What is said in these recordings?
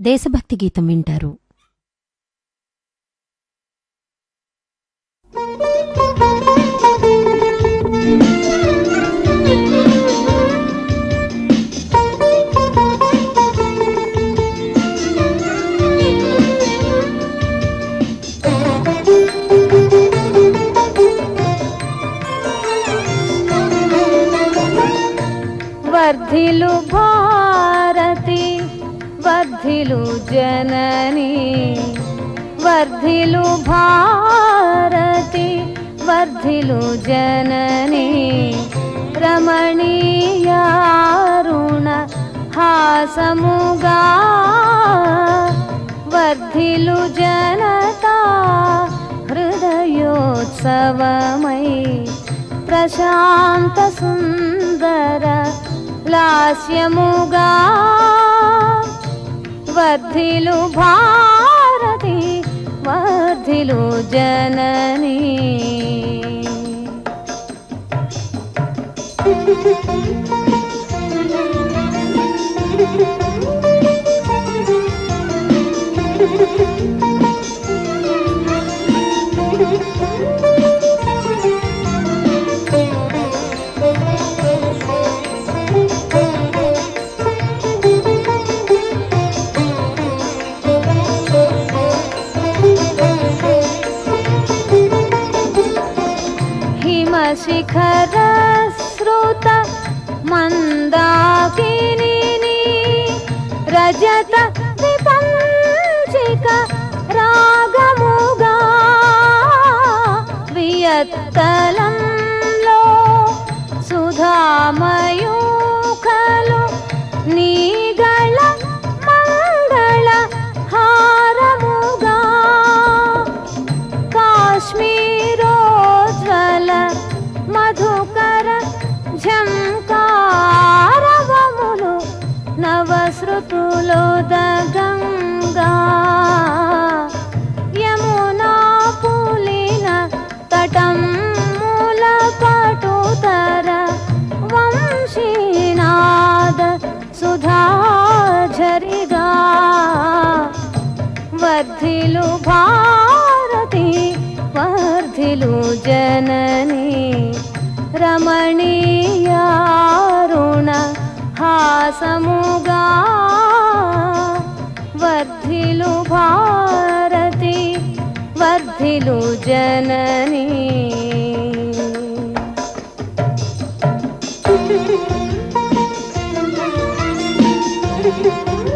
దేశభక్తి గీతం వింటారు. वर्धिलु जननी वर्धिलु भारति वर्धिलु जननी रमणीयारुण हासमुगा वर्धिलु जनता हृदयोत्सवमयि प्रशान्तसुन्दर लास्यमुगा వర్ధిలు భారతి వర్ధిలు జనని. शिखरश्रुत मन्दाकिनी रजत विपञ्चिक रागमुगा वियत्तलं लो सुधामयूखलु नी श्रुतुलोदगङ्गा। यमुनापुलीन तटंलपटोदर वंशीनाद सुधारिदा वर्धिलुभारती वर्धिलुजन समुगा। वर्धिलु भारति वर्धिलु जननी।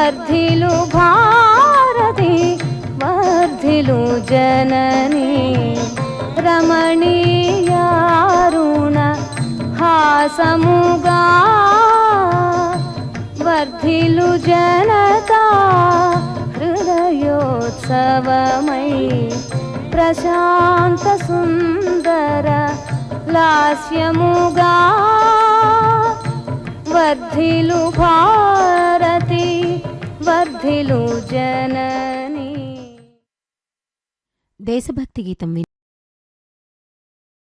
వర్ధిలు భారతి వర్ధిలు జనని. రమణీయారుణ హాసముగా. వర్ధిలు జనతా హృదయోత్సవమై. ప్రశాంత సుందర లాస్యముగా. వర్ధిలు భా జనని. దేశభక్తి గీతం